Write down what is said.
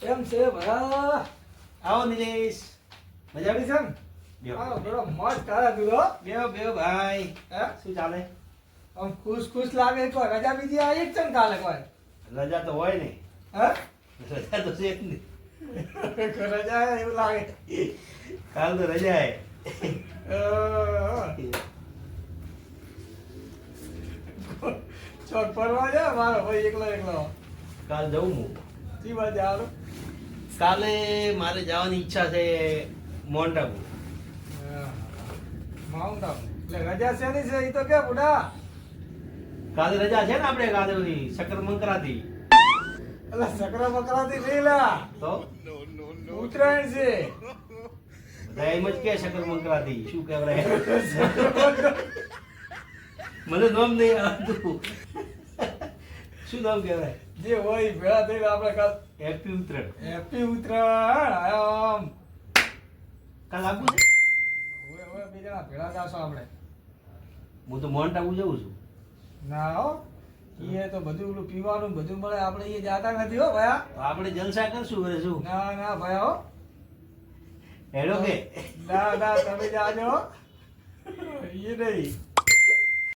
કેમ છે ભયા આવો નિલેશ. મજા આવી છે ને. આવો મોજ તારા દુરો બેહો બેહો ભાઈ. હા? શું ચાલે? આમ ખુશ ખુશ લાગે કોઈ? રજા બીજી આ એક ચમ કાલે કોઈ? રજા તો હોય ને. હા? રજા તો છે જ ને. રજા એવું લાગે? કાલ તો રજા હે. ચોક ફરવા જાય મારો ભાઈ એકલો એકલો. કાલ જવું હું. શી વાત આવું કાલે મારે જવાની ઈચ્છા છે માઉન્ટ આબુ માઉન્ટ આબુ એટલે રજા શેની છે? એ તો કે બુડા. કાલે રજા છે ને આપણે કાલે ની શક્કર મંકરાતી. એટલે શકર મંકરાતી નહીં લા. તો? ઉત્તરાયણ છે. બધા એમ જ કે શક્કર મંકરાતી. શું કહેવાય? મને નામ નહીં આવતું શું નામ કહેવાય? જે હોય ભેળા થઈને આપણે કાલ. હેપી ઉત્તરાયણ. હેપી ઉત્તરાયણ આમ. કાલ આપું છે? હવે હવે બે જણા ભેળા જાશો આપણે. હું તો મોન્ટ આબુ જઉં છું. ના હો એ તો બધું ઓલું પીવાનું બધું મળે આપણે એ જાતા નથી હો ભયા. આપણે જલસા કરશું હવે શું? ના ના ભયા હો. હેડો કે. ના ના તમે જાજો એ નહીં.